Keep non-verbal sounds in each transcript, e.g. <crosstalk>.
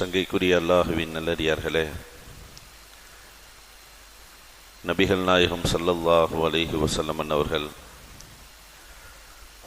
சங்கைக்குரிய அல்லாஹுவின் நல்லடியார்களே நபிகள் நாயகம் சல்லல்லாஹு அலைஹி வசல்லமன் அவர்கள்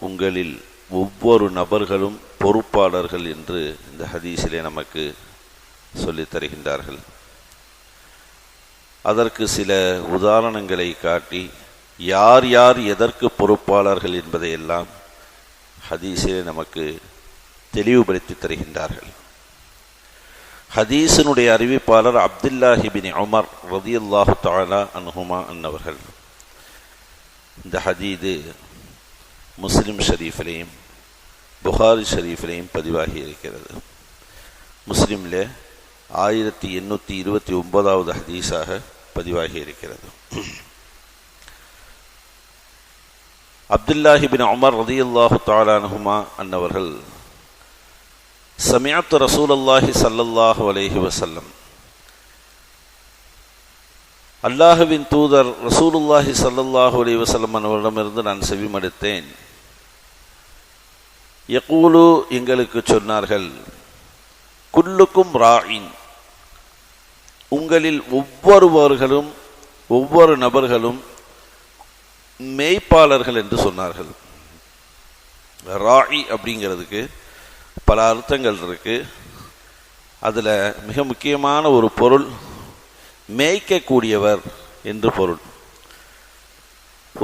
உங்களில் ஒவ்வொரு நபர்களும் பொறுப்பாளர்கள் என்று இந்த ஹதீஸிலே நமக்கு சொல்லித் தருகின்றார்கள். அதற்கு சில உதாரணங்களை காட்டி யார் யார் எதற்கு பொறுப்பாளர்கள் என்பதையெல்லாம் ஹதீஸிலே நமக்கு தெளிவுபடுத்தி தருகின்றார்கள். ஹதீஸினுடைய அறிவிப்பாளர் அப்துல்லாஹிபின் உமர் ரதியுல்லாஹு தாலா அன்ஹுமா அன்னவர்கள். இந்த ஹதீது முஸ்லிம் ஷரீஃபிலையும் புகாரி ஷரீஃபிலையும் பதிவாகி இருக்கிறது. முஸ்லிமில் ஆயிரத்தி எண்ணூற்றி இருபத்தி ஒன்பதாவது ஹதீஸாக பதிவாகி இருக்கிறது. அப்துல்லாஹிபின் உமர் ரதியுல்லாஹு தாலானுமா அன்னவர்கள் சமியாத்து ரசூல் அல்லாஹி சல்லல்லாஹு அலைஹி வசல்லம் அல்லாஹுவின் தூதர் ரசூலுல்லாஹி சல்லல்லாஹு அலி வசல்லம் அவரிடமிருந்து நான் செவிமடுத்தேன். யகூலு எங்களுக்கு சொன்னார்கள் குல்லுக்கும் ராயின் உங்களில் ஒவ்வொருவர்களும் ஒவ்வொரு நபர்களும் மேய்ப்பாளர்கள் என்று சொன்னார்கள். ராயி அப்படிங்கிறதுக்கு பல அர்த்தங்கள் இருக்குது அதில் மிக முக்கியமான ஒரு பொருள் மேய்க்கக்கூடியவர் என்று பொருள்.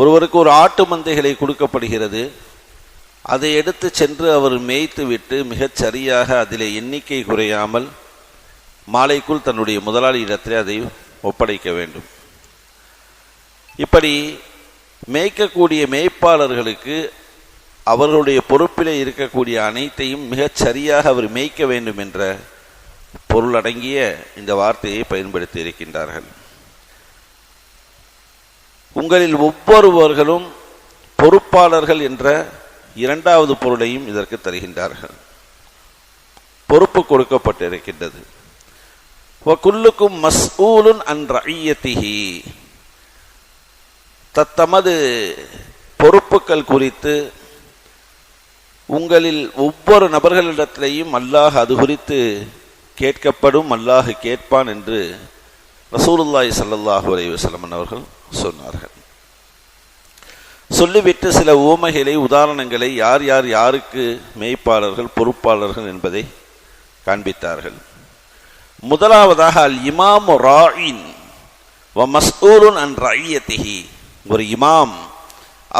ஒருவருக்கு ஒரு ஆட்டு மந்தைகளை கொடுக்கப்படுகிறது. அதை எடுத்து சென்று அவர் மேய்த்து விட்டு மிகச் சரியாக அதில் எண்ணிக்கை குறையாமல் மாலைக்குள் தன்னுடைய முதலாளி இடத்தில் அதை ஒப்படைக்க வேண்டும். இப்படி மேய்க்கக்கூடிய மேய்ப்பாளர்களுக்கு அவர்களுடைய பொறுப்பிலே இருக்கக்கூடிய அனைத்தையும் மிகச் சரியாக அவர் மேய்க்க வேண்டும் என்ற பொருள் அடங்கிய இந்த வார்த்தையை பயன்படுத்தி இருக்கின்றார்கள். உங்களில் ஒவ்வொருவர்களும் பொறுப்பாளர்கள் என்ற இரண்டாவது பொருளையும் இதற்கு தருகின்றார்கள். பொறுப்பு கொடுக்கப்பட்டிருக்கின்றது. குல்லுக்கும் மஸ்ஊலுன் அன் ரஐயத்திஹி தத்தமது பொறுப்புகள் குறித்து உங்களில் ஒவ்வொரு நபர்களிடத்திலையும் அல்லாஹ் அது குறித்து கேட்கப்படும் அல்லாஹ் கேட்பான் என்று ரசூலுல்லாய் சல்லாஹூ அலைவசலமன் அவர்கள் சொன்னார்கள். சொல்லிவிட்டு சில ஊமைகளை உதாரணங்களை யார் யார் யாருக்கு மேய்ப்பாளர்கள் பொறுப்பாளர்கள் என்பதை காண்பித்தார்கள். முதலாவதாக அல் இமாம் ராயின் வ மஸ்ஊலுன் அன் ரஐயத்திஹி ஒரு இமாம்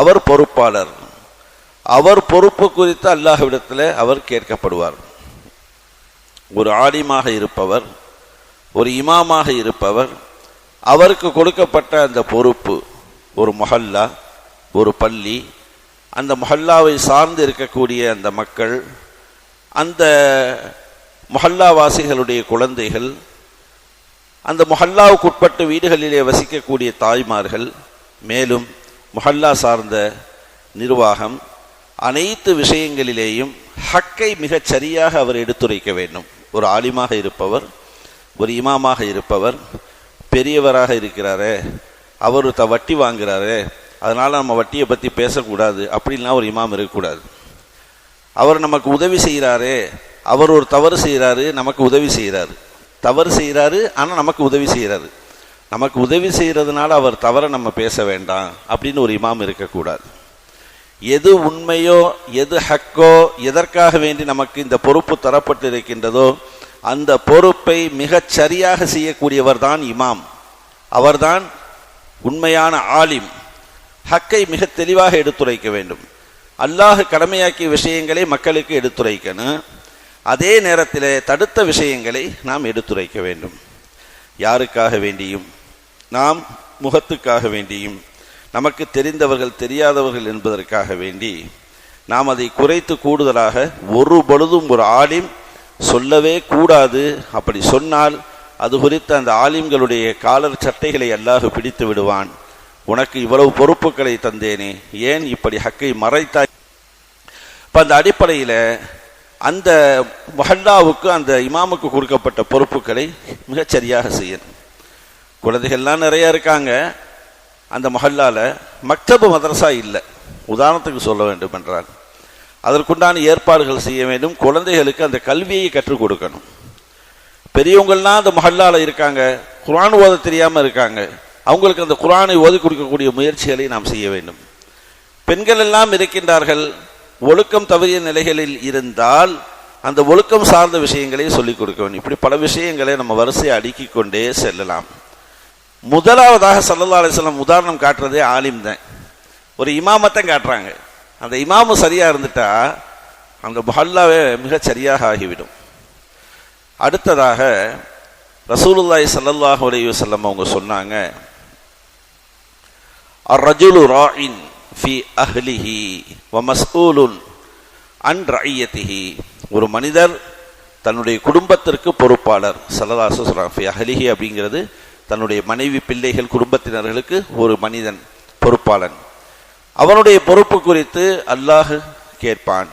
அவர் பொறுப்பாளர். அவர் பொறுப்பு குறித்து அல்லாஹ்விடத்தில் அவர் கேட்கப்படுவார். ஒரு ஆலிமாக இருப்பவர் ஒரு இமாமாக இருப்பவர் அவருக்கு கொடுக்கப்பட்ட அந்த பொறுப்பு ஒரு மொஹல்லா ஒரு பள்ளி அந்த மொஹல்லாவை சார்ந்து இருக்கக்கூடிய அந்த மக்கள் அந்த மொஹல்லாவாசிகளுடைய குழந்தைகள் அந்த மொஹல்லாவுக்குட்பட்ட வீடுகளிலே வசிக்கக்கூடிய தாய்மார்கள் மேலும் மொஹல்லா சார்ந்த நிர்வாகம் அனைத்து விஷயங்களிலேயும் ஹக்கை மிகச் சரியாக அவர் எடுத்துரைக்க வேண்டும். ஒரு ஆலிமாக இருப்பவர் ஒரு இமாமாக இருப்பவர் பெரியவராக இருக்கிறாரே அவர் த வட்டி வாங்குறாரு அதனால் நம்ம வட்டியை பற்றி பேசக்கூடாது அப்படின்லாம் ஒரு இமாம் இருக்கக்கூடாது. அவர் நமக்கு உதவி செய்கிறாரே அவர் ஒரு தவறு செய்கிறாரு நமக்கு உதவி செய்கிறாரு தவறு செய்கிறாரு ஆனால் நமக்கு உதவி செய்கிறாரு நமக்கு உதவி செய்கிறதுனால அவர் தவறை நம்ம பேச வேண்டாம் அப்படின்னு ஒரு இமாம் இருக்கக்கூடாது. எது உண்மையோ எது ஹக்கோ எதற்காக வேண்டி நமக்கு இந்த பொறுப்பு தரப்பட்டு இருக்கின்றதோ அந்த பொறுப்பை மிகச் சரியாக செய்யக்கூடியவர் தான் இமாம். அவர்தான் உண்மையான ஆலிம். ஹக்கை மிக தெளிவாக எடுத்துரைக்க வேண்டும். அல்லாஹ் கடமையாக்கிய விஷயங்களை மக்களுக்கு எடுத்துரைக்கணும். அதே நேரத்தில் தடுத்த விஷயங்களை நாம் எடுத்துரைக்க வேண்டும். யாருக்காக வேண்டியும் நாம் முகத்துக்காக வேண்டியும் நமக்கு தெரிந்தவர்கள் தெரியாதவர்கள் என்பதற்காக வேண்டி நாம் அதை குறைத்து கூடுதலாக ஒரு பொழுதும் ஒரு ஆலிம் சொல்லவே கூடாது. அப்படி சொன்னால் அது குறித்து அந்த ஆலிம்களுடைய காலர் சட்டைகளை அல்லாஹ் பிடித்து விடுவான். உனக்கு இவ்வளவு பொறுப்புகளை தந்தேனே. ஏன் இப்படி ஹக்கை மறைத்தாய்? இப்போ அந்த அடிப்படையில் அந்த மஹல்லாவுக்கு அந்த இமாமுக்கு கொடுக்கப்பட்ட பொறுப்புகளை மிகச்சரியாக செய்யணும். குழந்தைகள்லாம் நிறையா இருக்காங்க. அந்த மஹல்லால மக்தபு மதரசா இல்லை. உதாரணத்துக்கு சொல்ல வேண்டும் என்றால் அதற்குண்டான ஏற்பாடுகள் செய்ய வேண்டும். குழந்தைகளுக்கு அந்த கல்வியை கற்றுக் கொடுக்கணும். பெரியவங்கள்லாம் அந்த மஹல்லால இருக்காங்க. குரான் ஓத தெரியாமல் இருக்காங்க. அவங்களுக்கு அந்த குரானை ஓதி கொடுக்கக்கூடிய முயற்சிகளை நாம் செய்ய வேண்டும். பெண்கள் எல்லாம் இருக்கின்றார்கள். ஒழுக்கம் தவறிய நிலைகளில் இருந்தால் அந்த ஒழுக்கம் சார்ந்த விஷயங்களையும் சொல்லிக் கொடுக்க வேண்டும். இப்படி பல விஷயங்களை நம்ம வரிசையை அடுக்கிக் கொண்டே செல்லலாம். முதலாவதாக சல்லல்லா அலிஸ்லாம் உதாரணம் காட்டுறதே ஆலிம் தான். ஒரு இமாமத்தை காட்டுறாங்க. அந்த இமாமு சரியா இருந்துட்டா அந்த மஹல்லாவே மிகச் சரியாக ஆகிவிடும். அடுத்ததாக ரசூலுல்லாஹி சல்லல்லாஹ் அலைஹி வஸல்லம் அவங்க சொன்னாங்க அர்-ரஜுலு ராஇன் ஃபி அஹ்லிஹி வ மஸ்ஊலுன் அன் ஒரு மனிதர் தன்னுடைய குடும்பத்திற்கு பொறுப்பாளர் சல்லல்லாஹு சொல்றாங்க ஃபி அஹ்லிஹி அப்படிங்கிறது தன்னுடைய மனைவி பிள்ளைகள் குடும்பத்தினர்களுக்கு ஒரு மனிதன் பொறுப்பாளன். அவனுடைய பொறுப்பு குறித்து அல்லாஹ் கேட்பான்.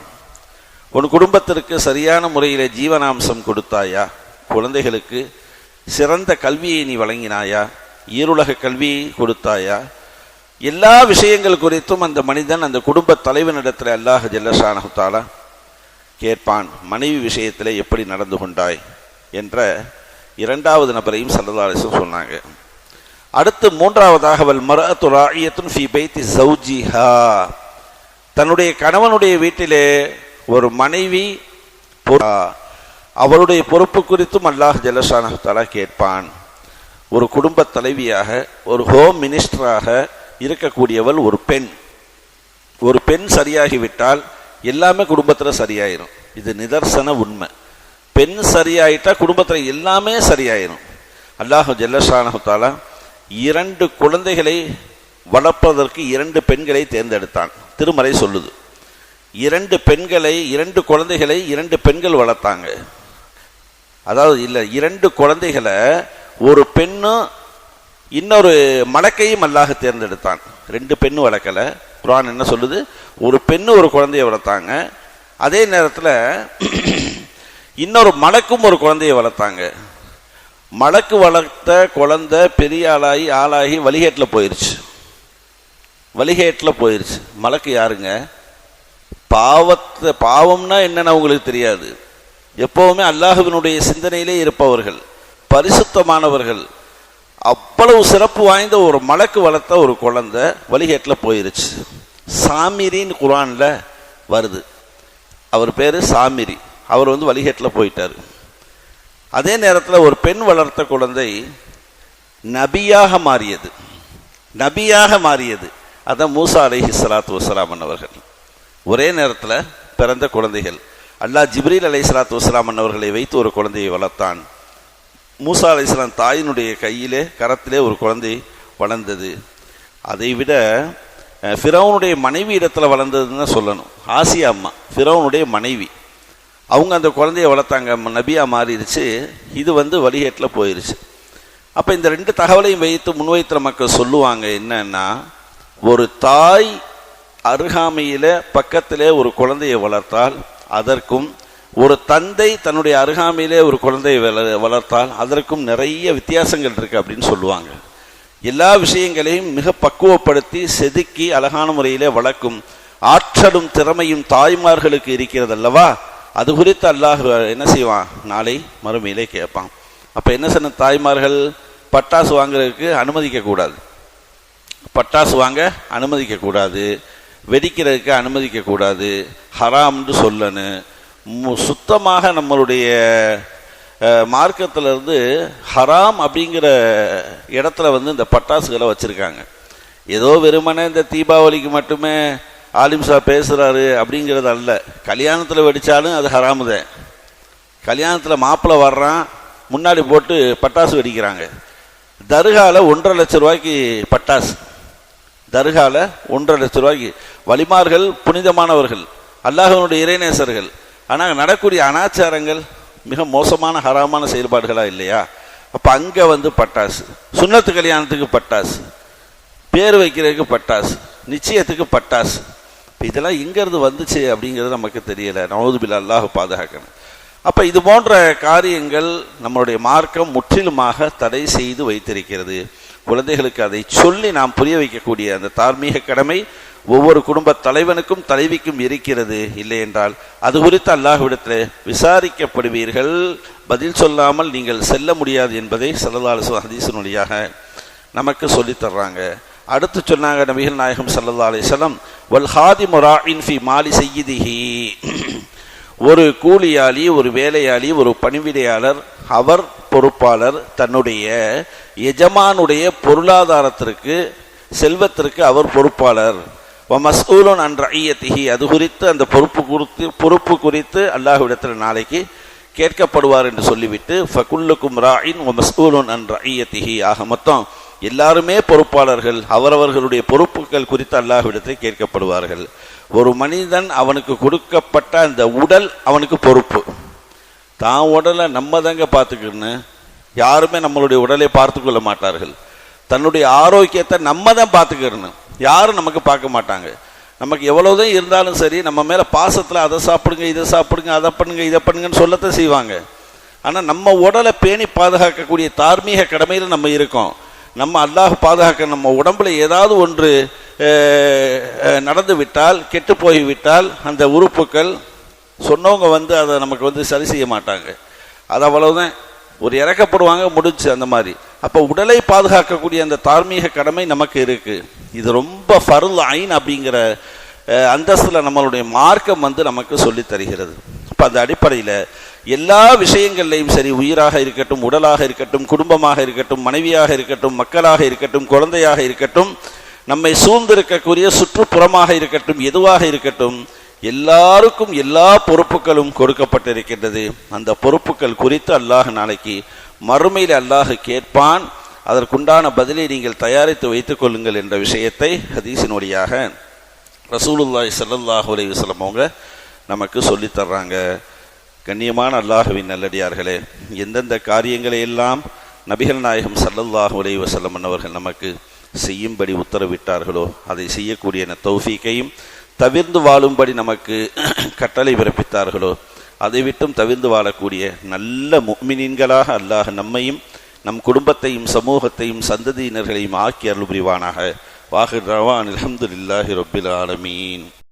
உன் குடும்பத்திற்கு சரியான முறையில் ஜீவனாம்சம் கொடுத்தாயா? குழந்தைகளுக்கு சிறந்த கல்வியை நீ வழங்கினாயா? ஈருலக கல்வியை கொடுத்தாயா? எல்லா விஷயங்கள் குறித்தும் அந்த மனிதன் அந்த குடும்ப தலைவனிடத்தில் அல்லாஹ் ஜல்லஷானஹுத்தாலா கேட்பான். மனைவி விஷயத்தில் எப்படி நடந்து கொண்டாய்? என்ற இரண்டாவது நபரையும் சல்லதாலிசும் சொன்னாங்க. அடுத்து மூன்றாவதாக அவள் மரத்து ராயத்துன் ஃபி பைத்தி சௌஜிஹா. தன்னுடைய கணவனுடைய வீட்டிலே ஒரு மனைவி அவளுடைய பொறுப்பு குறித்தும் அல்லாஹ் ஜல்லஷானஹுத்தாலா கேட்பான். ஒரு குடும்ப தலைவியாக ஒரு ஹோம் மினிஸ்டராக இருக்கக்கூடியவள் ஒரு பெண். ஒரு பெண் சரியாகிவிட்டால் எல்லாமே குடும்பத்தில் சரியாயிரும். இது நிதர்சன உண்மை. பெண் சரியாயிட்டா குடும்பத்தில் எல்லாமே சரியாயிரும். அல்லாஹ் ஜல்லஷானஹுத்தாலா இரண்டு குழந்தைகளை வளர்ப்பதற்கு இரண்டு பெண்களை தேர்ந்தெடுத்தான். திருமறை சொல்லுது. இரண்டு பெண்களை இரண்டு குழந்தைகளை இரண்டு பெண்கள் வளர்த்தாங்க. அதாவது இல்லை இரண்டு குழந்தைகளை ஒரு பெண்ணும் இன்னொரு மலக்கையும் அல்லாஹ் தேர்ந்தெடுத்தான். ரெண்டு பெண்ணு வளர்க்கல. குரான் என்ன சொல்லுது? ஒரு பெண்ணு ஒரு குழந்தைய வளர்த்தாங்க. அதே நேரத்தில் இன்னொரு மலக்கும் ஒரு குழந்தையை வளர்த்தாங்க. மலக்கு வளர்த்த குழந்தை பெரிய ஆளாகி ஆளாகி வழிகேட்டில் போயிருச்சு. வழிகேட்டில் போயிருச்சு. மலக்கு யாருங்க? பாவத்தை பாவம்னா என்னன்னு உங்களுக்கு தெரியாது. எப்பவுமே அல்லாஹுவினுடைய சிந்தனையிலே இருப்பவர்கள் பரிசுத்தமானவர்கள். அவ்வளவு சிறப்பு வாய்ந்த ஒரு மலக்கு வளர்த்த ஒரு குழந்தை வழிகேட்டில் போயிருச்சு. சாமிரின்னு குரானில் வருது. அவர் பேர் சாமிரி. அவர் வந்து வழிகேட்டில் போயிட்டார். அதே நேரத்தில் ஒரு பெண் வளர்த்த குழந்தை நபியாக மாறியது. நபியாக மாறியது. அதான் மூசா அலைஹி ஸலாத்து வசலாமன் அவர்கள் ஒரே நேரத்தில் பிறந்த குழந்தைகள். அல்லாஹ் ஜிப்ரீல் அலை சலாத்து வசலாமன் அவர்களை வைத்து ஒரு குழந்தையை வளர்த்தான். மூசா அலைஹிஸ்ஸலாம் தாயினுடைய கையிலே கரத்திலே ஒரு குழந்தை வளர்ந்தது. அதை விட ஃபிரௌனுடைய மனைவி இடத்துல வளர்ந்ததுன்னு தான் சொல்லணும். ஆசியா அம்மா ஃபிரௌனுடைய மனைவி. அவங்க அந்த குழந்தைய வளர்த்தாங்க. நபியாக நபியா மாறிடுச்சு. இது வந்து வழிகேட்டில் போயிடுச்சு அப்போ இந்த ரெண்டு தகவலையும் வைத்து முன்வைத்திர மக்கள் சொல்லுவாங்க என்னன்னா ஒரு தாய் அருகாமையில் பக்கத்திலே ஒரு குழந்தையை வளர்த்தால் அதற்கும் ஒரு தந்தை தன்னுடைய அருகாமையிலே ஒரு குழந்தையை வள- வளர்த்தால் அதற்கும் நிறைய வித்தியாசங்கள் இருக்குது அப்படின்னு சொல்லுவாங்க. எல்லா விஷயங்களையும் மிக பக்குவப்படுத்தி செதுக்கி அழகான முறையிலே வளர்க்கும் ஆற்றலும் திறமையும் தாய்மார்களுக்கு இருக்கிறது அல்லவா? அது குறித்து அல்லாஹ் என்ன செய்வான்? நாளை மறுமையிலே கேட்பான். அப்போ என்ன சொன்ன தாய்மார்கள்? பட்டாசு வாங்குறதுக்கு அனுமதிக்கக்கூடாது. பட்டாசு வாங்க அனுமதிக்கக்கூடாது. வெடிக்கிறதுக்கு அனுமதிக்கக்கூடாது. ஹராம்னு சொல்லணும் சுத்தமாக நம்மளுடைய மார்க்கத்திலிருந்து இருந்து ஹராம் அப்படிங்கிற இடத்துல வந்து இந்த பட்டாசுகளை வச்சுருக்காங்க. ஏதோ வெறுமனே இந்த தீபாவளிக்கு மட்டுமே ஆலிம்சா பேசுகிறாரு அப்படிங்கிறது அல்ல. கல்யாணத்தில் வெடிச்சாலும் அது ஹராமுதே. கல்யாணத்தில் மாப்பிள்ளை வர்றான் முன்னாடி போட்டு பட்டாசு வெடிக்கிறாங்க. தர்காவில் ஒன்றரை லட்சம் ரூபாய்க்கு பட்டாசு. தர்காவில் ஒன்றரை லட்சம் ரூபாய்க்கு. வலிமார்கள் புனிதமானவர்கள் அல்லாஹனுடைய இறைநேசர்கள். ஆனால் நடக்கூடிய அனாச்சாரங்கள் மிக மோசமான ஹராமான செயல்பாடுகளாக இல்லையா? அப்போ அங்கே வந்து பட்டாசு. சுண்ணத்து கல்யாணத்துக்கு பட்டாசு. பேர் வைக்கிறதுக்கு பட்டாசு. நிச்சயத்துக்கு பட்டாசு. இதெல்லாம் எங்கேருந்து வந்துச்சு அப்படிங்கிறது நமக்கு தெரியலை. நவதுபில் அல்லாஹ் பாதுகாக்கணும். அப்போ இது போன்ற காரியங்கள் நம்மளுடைய மார்க்கம் முற்றிலுமாக தடை செய்து வைத்திருக்கிறது. குழந்தைகளுக்கு அதை சொல்லி நாம் புரிய வைக்கக்கூடிய அந்த தார்மீக கடமை ஒவ்வொரு குடும்ப தலைவனுக்கும் தலைவிக்கும் இருக்கிறது இல்லை என்றால். அது குறித்து அல்லாஹ்விடத்தில் விசாரிக்கப்படுவீர்கள். பதில் சொல்லாமல் நீங்கள் செல்ல முடியாது என்பதை சல்லல்லாஹு ஹதீசன் வழியாக நமக்கு சொல்லித் தர்றாங்க. அடுத்து சொன்னாங்க நபிகள் நாயகம் சல்லல்லா அலிஸ்லம் வல் ஹாதி முராயின் ஃபி மாலி செய்யிதிஹி ஒரு கூலியாளி ஒரு வேலையாளி ஒரு பணிவிடையாளர் அவர் பொறுப்பாளர் தன்னுடைய எஜமானுடைய பொருளாதாரத்திற்கு செல்வத்திற்கு அவர் பொறுப்பாளர். மஸ்ஊலன் அன்ற ஐயத்திகி அது குறித்து அந்த பொறுப்பு குறித்து பொறுப்பு குறித்து அல்லாஹ்விடத்தில் நாளைக்கு கேட்கப்படுவார் என்று சொல்லிவிட்டு ஃபகுல்லுக்கும் ராயின் மஸ்ஊலன் அன்ற ஐயத்திகி ஆக மொத்தம் எல்லாருமே பொறுப்பாளர்கள். அவரவர்களுடைய பொறுப்பு பொருட்கள் குறித்து அல்லாஹ்விடத்தை கேட்கப்படுவார்கள். ஒரு மனிதன் அவனுக்கு கொடுக்கப்பட்ட அந்த உடல் அவனுக்கு பொறுப்பு. தான் உடலை நம்ம தாங்க பார்த்துக்கணும் யாருமே நம்மளுடைய உடலை பார்த்து கொள்ள மாட்டார்கள். தன்னுடைய ஆரோக்கியத்தை நம்ம தான் பார்த்துக்கிறணும் யாரும் நமக்கு பார்க்க மாட்டாங்க. நமக்கு எவ்வளோதான் இருந்தாலும் சரி நம்ம மேலே பாசத்தில் அதை சாப்பிடுங்க இதை சாப்பிடுங்க அதை பண்ணுங்க இதை பண்ணுங்கன்னு சொல்லத்தான் செய்வாங்க. ஆனால் நம்ம உடலை பேணி பாதுகாக்கக்கூடிய தார்மீக கடமையில் நம்ம இருக்கோம். நம்ம அல்லாஹ் பாதுகாக்க நம்ம உடம்புல ஏதாவது ஒன்று நடந்து விட்டால் கெட்டு போய்விட்டால் அந்த உறுப்புகள் சொன்னவங்க வந்து அதை நமக்கு வந்து சரி செய்ய மாட்டாங்க. அது அவ்வளவுதான். ஒரு இறக்கப்படுவாங்க முடிச்சு அந்த மாதிரி. அப்போ உடலை பாதுகாக்கக்கூடிய அந்த தார்மீக கடமை நமக்கு இருக்கு. இது ரொம்ப ஃபருல் ஐன் அப்படிங்கிற அந்தஸ்தில் நம்மளுடைய மார்க்கம் வந்து நமக்கு சொல்லி தருகிறது. அப்போ அந்த அடிப்படையில் எல்லா விஷயங்கள்லையும் சரி உயிராக இருக்கட்டும் உடலாக இருக்கட்டும் குடும்பமாக இருக்கட்டும் மனைவியாக இருக்கட்டும் மக்களாக இருக்கட்டும் குழந்தையாக இருக்கட்டும் நம்மை சூழ்ந்திருக்கக்கூடிய சுற்றுப்புறமாக இருக்கட்டும் எதுவாக இருக்கட்டும் எல்லாருக்கும் எல்லா பொறுப்புகளும் கொடுக்கப்பட்டிருக்கின்றது. அந்த பொறுப்புகள் குறித்து அல்லாஹ் நாளைக்கு மறுமையில் அல்லாஹ் கேட்பான். அதற்குண்டான பதிலை நீங்கள் தயாரித்து வைத்துக் கொள்ளுங்கள் என்ற விஷயத்தை ஹதீஸின் வழியாக ரசூலுல்லாய் சல்லாஹ் அலி அவங்க நமக்கு சொல்லித்தர்றாங்க கண்ணியமான அல்லாஹுவின் நல்லடியார்களே எந்தெந்த காரியங்களை எல்லாம் நபிகள் நாயகம் சல்லல்லாஹு உலை வசல்லம் அவர்கள் நமக்கு செய்யும்படி உத்தரவிட்டார்களோ அதை செய்யக்கூடிய தௌஃபீக்கையும் தவிர்ந்து வாழும்படி நமக்கு <clears throat> கட்டளை பிறப்பித்தார்களோ அதை விட்டும் தவிர்ந்து வாழக்கூடிய நல்ல முக்மினின்களாக அல்லாஹ் நம்மையும் நம் குடும்பத்தையும் சமூகத்தையும் சந்ததியினர்களையும் ஆக்கி அருள் புரிவானாக. வாஹிர் ரவான் அலமதுல்லாஹி ரபில் ஆலமீன்.